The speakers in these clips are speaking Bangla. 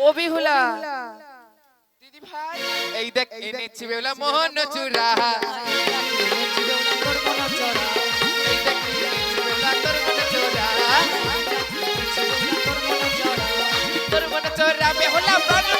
ও বিহুলা দিদি ভাই এই দেখ এনেছি বেহুলা মোহন চূড়া। মনে চোরা বেহুলা প্রাণ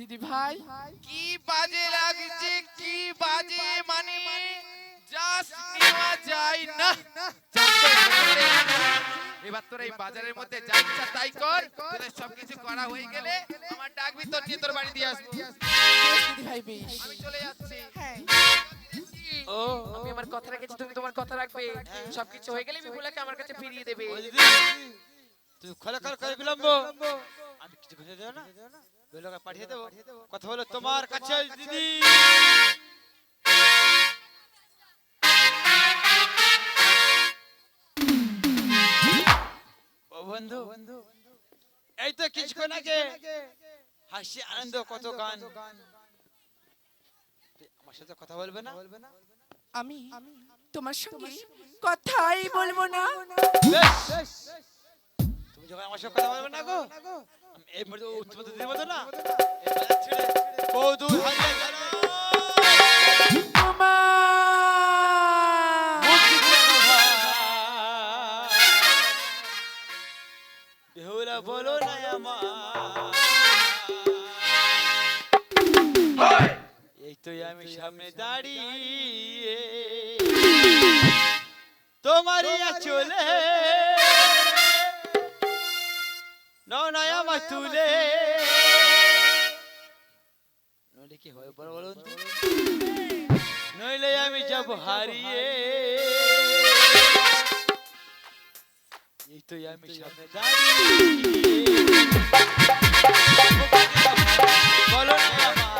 দিদি ভাই কি বাজে লাগছে কি বাজে মানে জাস নেওয়া যায় না এবার তোর এই বাজারের মধ্যে যা ইচ্ছা তাই কর তোদের সবকিছু করা হয়ে গেলে আমার ডাকবি তোর নিয়ে তোর বাড়ি দিয়ে আসব দিদি ভাই বেশ আমি চলে যাচ্ছি হ্যাঁ ও আমি আমার কথা রেখেছি তুমি তোমার কথা রাখবে সবকিছু হয়ে গেলে বিপুলাকে আমার কাছে ফিরিয়ে দেবে তুই খলকাল করে বিলম্ব আমি কিছু কথা দেবো না বেলোকে পাঠিয়ে দেবো। কথা হলো তোমার কাছে দিদি। বন্ধু এই তো কিছুক্ষণ আগে হাসি আনন্দ কত গান। আমার সাথে কথা বলবে না? আমি তোমার সঙ্গে কথাই বলব না। বেশ আমার সাথে কথা বলবে না গো? আমি এই উত্তর মতো না? ওমা! বেহুলা বলো না আমার। এই তো আমি সামনে দাঁড়িয়ে তোমারই চলে নয় আমার তুলে নইলে কি হয় বলো বলুন নইলে আমি যাব হারিয়ে এই তো আমি সামনে দাঁড়িয়ে বলো না আমার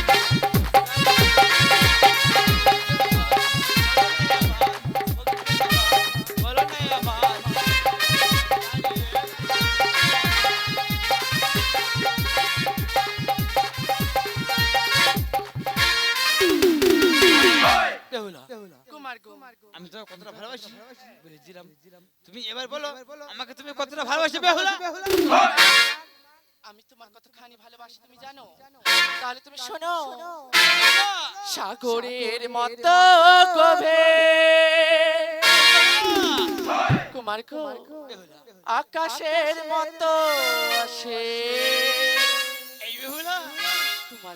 কুমার আমি তোমাকে কতটা ভালোবাসি? বুঝেছিলাম তুমি এবার বলো আমাকে তুমি কতটা ভালোবাসি বেহুলা? আমি তোমার কতখানি ভালোবাসি তুমি জানো? তাহলে তুমি শোনো। সাগরের মতো গভে কুমার গো আকাশের মতো আসে। এই বেহুলা। তুমি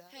আছি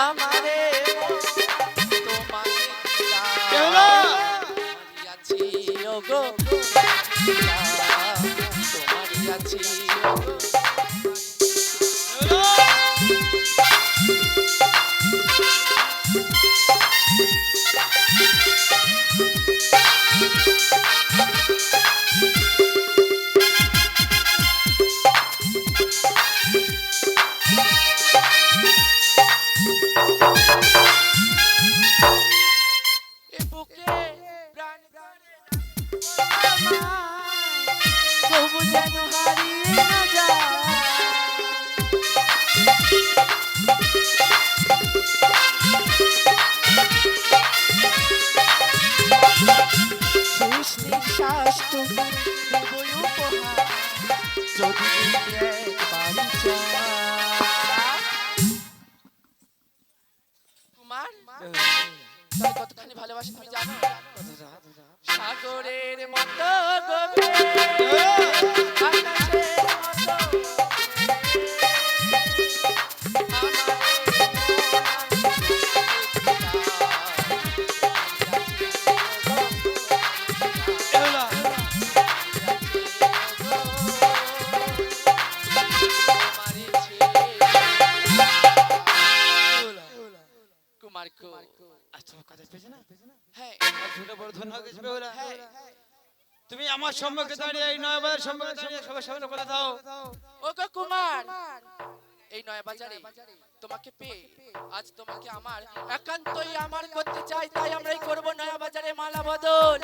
আমারে তোমাকে! তোমারই আছি ওগো তোমারই আছি ওগো কতখানি ভালোবাসি তুমি জানো? সাগরের মতো গভীর আকাশের সম্মুখে দাঁড়িয়ে এই নয় বাজার সম্মুখে দাঁড়িয়ে সবার সামনে বলে দাও। ওকে কুমার এই নয় বাজারে তোমাকে পেয়ে আজ তোমাকে আমার একান্তই আমার করতে চাই তাই আমরাই করব নয়া বাজারে মালা বদল।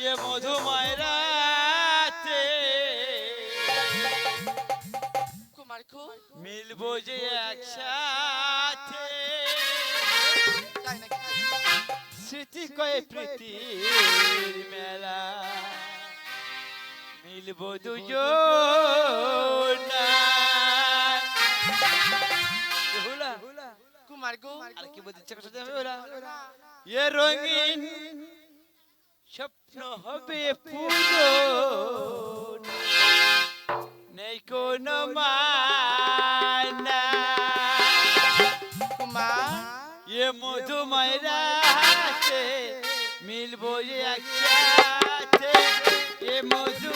ইয়ে মধু মায়রাতে কুমার খু মিলবো যে একসাথে। স্মৃতি কয়ে প্রীতি মেলা। মিলব রঙিন স্বপ্ন হবে পুজো নেই কোনো মানা। এ মধু মায়ের মিলবো একসাথে এ মধু